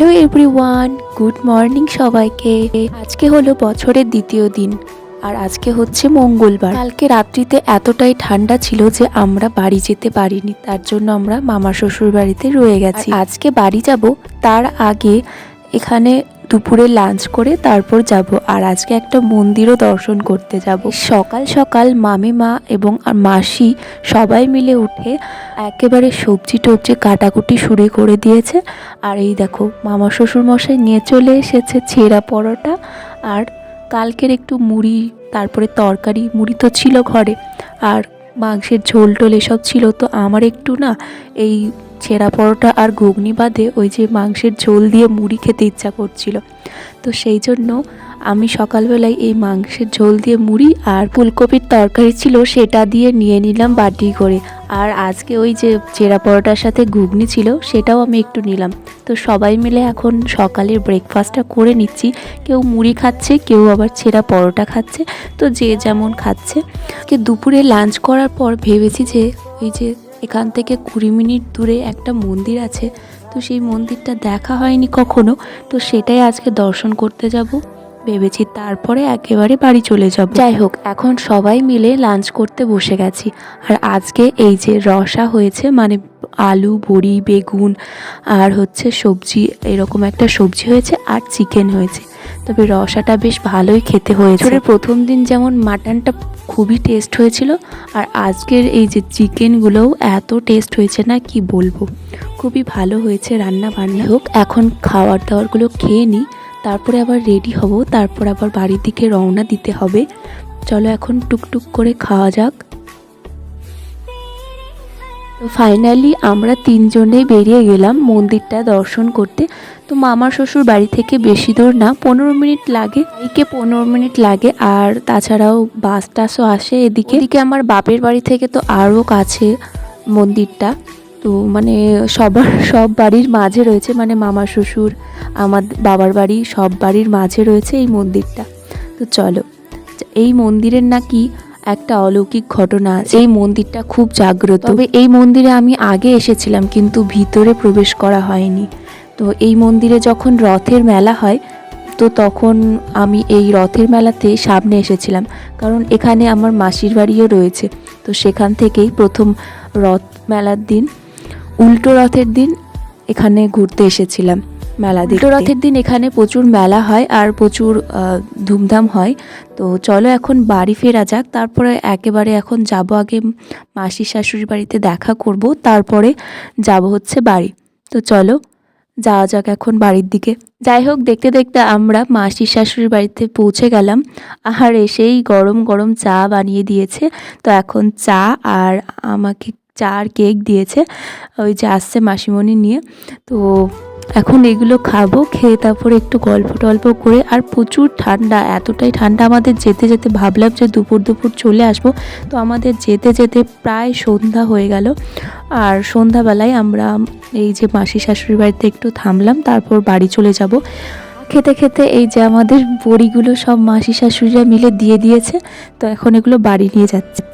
Hello everyone good morning সবাইকে। আজকে হলো বছরের দ্বিতীয় দিন, আর আজকে হচ্ছে মঙ্গলবার। কালকে রাত্রিতে এতটাই ঠান্ডা ছিল যে আমরা বাড়ি যেতে পারিনি, তার জন্য আমরা মামা শ্বশুর বাড়িতে রয়ে গেছি। আজকে বাড়ি যাব তার আগে এখানে দুপুরে লাঞ্চ করে তারপর যাব আর আজকে একটা মন্দিরও দর্শন করতে যাব। সকাল সকাল মামিমা এবং আর মাসি সবাই মিলে উঠে একেবারে সবজি টবজি কাটাকুটি শুরু করে দিয়েছে। আর এই দেখো, মামা শ্বশুর মশাই নিয়ে চলে এসেছে ছেঁড়া পরোটা আর কালকের একটু মুড়ি, তারপরে তরকারি, মুড়ি তো ছিল ঘরে। আর মাংসের ঝোল টোল এসব ছিল তো আমার একটু না এই ছেঁড়া পরোটা আর ঘুগনি বাদে ওই যে মাংসের ঝোল দিয়ে মুড়ি খেতে ইচ্ছা করছিল। তো সেই জন্য আমি সকালবেলায় এই মাংসের ঝোল দিয়ে মুড়ি আর ফুলকপির তরকারি ছিল সেটা দিয়ে নিয়ে নিলাম বাটি করে। আর আজকে ওই যে চেরা পরোটার সাথে ঘুগনি ছিল সেটাও আমি একটু নিলাম। তো সবাই মিলে এখন সকালের ব্রেকফাস্টটা করে নিচ্ছি। কেউ মুড়ি খাচ্ছে, কেউ আবার ছেঁড়া পরোটা খাচ্ছে। তো যে যেমন খাচ্ছে। কে দুপুরে লাঞ্চ করার পর ভেবেছি যে ওই যে এখান থেকে কুড়ি মিনিট দূরে একটা মন্দির আছে, তো সেই মন্দিরটা দেখা হয়নি কখনো, তো সেটাই আজকে দর্শন করতে যাব। ভেবেছি তারপরে একেবারে বাড়ি চলে যাব। যাই হোক, এখন সবাই মিলে লাঞ্চ করতে বসে গেছি। আর আজকে এই যে রসা হয়েছে মানে আলু বড়ি বেগুন আর হচ্ছে সবজি এরকম একটা সবজি হয়েছে আর চিকেন হয়েছে। তবে রসাটা বেশ ভালোই খেতে হয়েছে। প্রথম দিন যেমন মাটনটা খুবই টেস্ট হয়েছিল আর আজকের এই যে চিকেনগুলোও এত টেস্ট হয়েছে না কি বলব? খুবই ভালো হয়েছে রান্না বান্না হোক এখন খাওয়ার দাওয়ারগুলো খেয়ে নিই তারপরে আবার রেডি হব তারপর আবার বাড়ির দিকে রওনা দিতে হবে। চলো এখন টুকটুক করে খাওয়া যাক। তো ফাইনালি আমরা তিনজনেই বেরিয়ে গেলাম মন্দিরটা দর্শন করতে। তো মামার শ্বশুর বাড়ি থেকে বেশি দূর না, পনেরো মিনিট লাগে বাইকে পনেরো মিনিট লাগে, আর তাছাড়াও বাস টাসও আসে এদিকে। এদিকে আমার বাপের বাড়ি থেকে তো আরও কাছে মন্দিরটা। তো মানে সবার, সব বাড়ির মাঝে রয়েছে মানে মামা শ্বশুর, আমার বাবার বাড়ি, সব বাড়ির মাঝে রয়েছে এই মন্দিরটা। তো চলো, এই মন্দিরের নাকি একটা অলৌকিক ঘটনা। এই মন্দিরটা খুব জাগ্রত। তবে এই মন্দিরে আমি আগে এসেছিলাম, কিন্তু ভিতরে প্রবেশ করা হয়নি। তো এই মন্দিরে যখন রথের মেলা হয়, তো তখন আমি এই রথের মেলাতে সামনে এসেছিলাম। কারণ এখানে আমার মাসির বাড়িও রয়েছে। তো সেখান থেকেই প্রথম রথ মেলার দিন, উল্টো রথের দিন এখানে ঘুরতে এসেছিলাম। মেলা দেখতে। রথের দিন এখানে প্রচুর মেলা হয় আর প্রচুর ধুমধাম হয়। তো চলো এখন বাড়ি ফেরা যাক। তারপরে একেবারে এখন যাব আগে মাসির শাশুড়ির বাড়িতে দেখা করব। তারপরে যাব হচ্ছে বাড়ি। তো চলো যাওয়া যাক এখন বাড়ির দিকে। যাই হোক দেখতে দেখতে আমরা মাসির শাশুড়ির বাড়িতে পৌঁছে গেলাম। আর এসেই গরম গরম চা বানিয়ে দিয়েছে। তো এখন চা আর আমাকে চা আর কেক দিয়েছে। ওই যে আসছে মাসিমণি নিয়ে। তো এখন এগুলো খাব, খেয়ে তারপরে একটু গল্প টল্প করে, আর প্রচুর ঠান্ডা, এতটাই ঠান্ডা আমাদের যেতে যেতে ভাবলাম যে দুপুর দুপুর চলে আসব। তো আমাদের যেতে যেতে প্রায় সন্ধ্যা হয়ে গেল। আর সন্ধ্যাবেলায় আমরা এই যে মাসি শাশুড়ি বাড়িতে একটু থামলাম, তারপর বাড়ি চলে যাব। খেতে খেতে এই যে আমাদের বড়িগুলো সব মাসি শাশুড়িরা মিলে দিয়ে দিয়েছে, তো এখন এগুলো বাড়ি নিয়ে যাচ্ছে।